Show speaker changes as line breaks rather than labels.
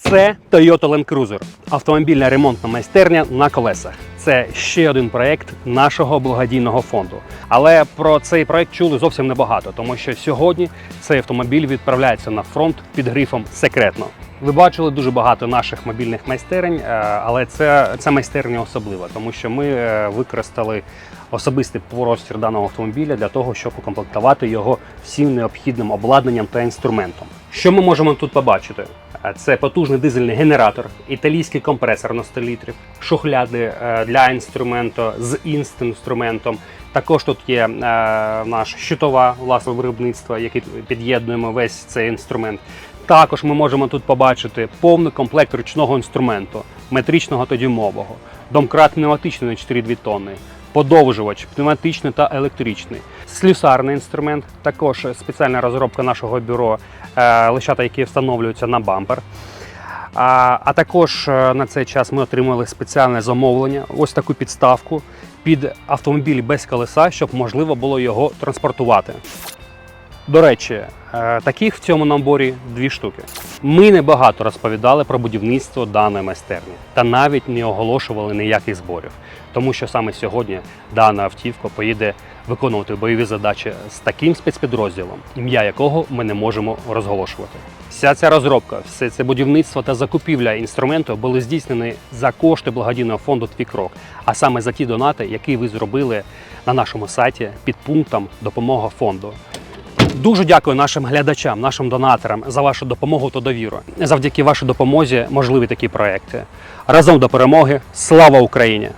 Це Toyota Land Cruiser – автомобільна ремонтна майстерня на колесах. Це ще один проект нашого благодійного фонду. Але про цей проект чули зовсім небагато, тому що сьогодні цей автомобіль відправляється на фронт під грифом секретно. Ви бачили дуже багато наших мобільних майстерень, е, але це, ця майстерня особлива, тому що ми е, використали особистий простір даного автомобіля для того, щоб укомплектувати його всім необхідним обладнанням та інструментом. Що ми можемо тут побачити? Це потужний дизельний генератор, італійський компресор на 100 літрів, шухляди е, для інструменту з інст-інструментом. Також тут є е, наш щитова власне виробництва, який під'єднуємо весь цей інструмент. Також ми можемо тут побачити повний комплект ручного інструменту, метричного та дюймового, домкрат пневматичний на 4,2 тонни, подовжувач пневматичний та електричний, слюсарний інструмент, також спеціальна розробка нашого бюро, е, лищата, які встановлюються на бампер. А, а також е, на цей час ми отримали спеціальне замовлення, ось таку підставку під автомобіль без колеса, щоб можливо було його транспортувати. До речі, е, таких в цьому наборі дві штуки. Ми небагато розповідали про будівництво даної майстерні та навіть не оголошували ніяких зборів, тому що саме сьогодні дана автівка поїде виконувати бойові задачі з таким спецпідрозділом, ім'я якого ми не можемо розголошувати. Вся ця розробка, все це будівництво та закупівля інструменту були здійснені за кошти благодійного фонду Твій крок, а саме за ті донати, які ви зробили на нашому сайті під пунктом допомога фонду. Дуже дякую нашим глядачам, нашим донаторам за вашу допомогу та довіру. Завдяки вашій допомозі можливі такі проекти. Разом до перемоги. Слава Україні!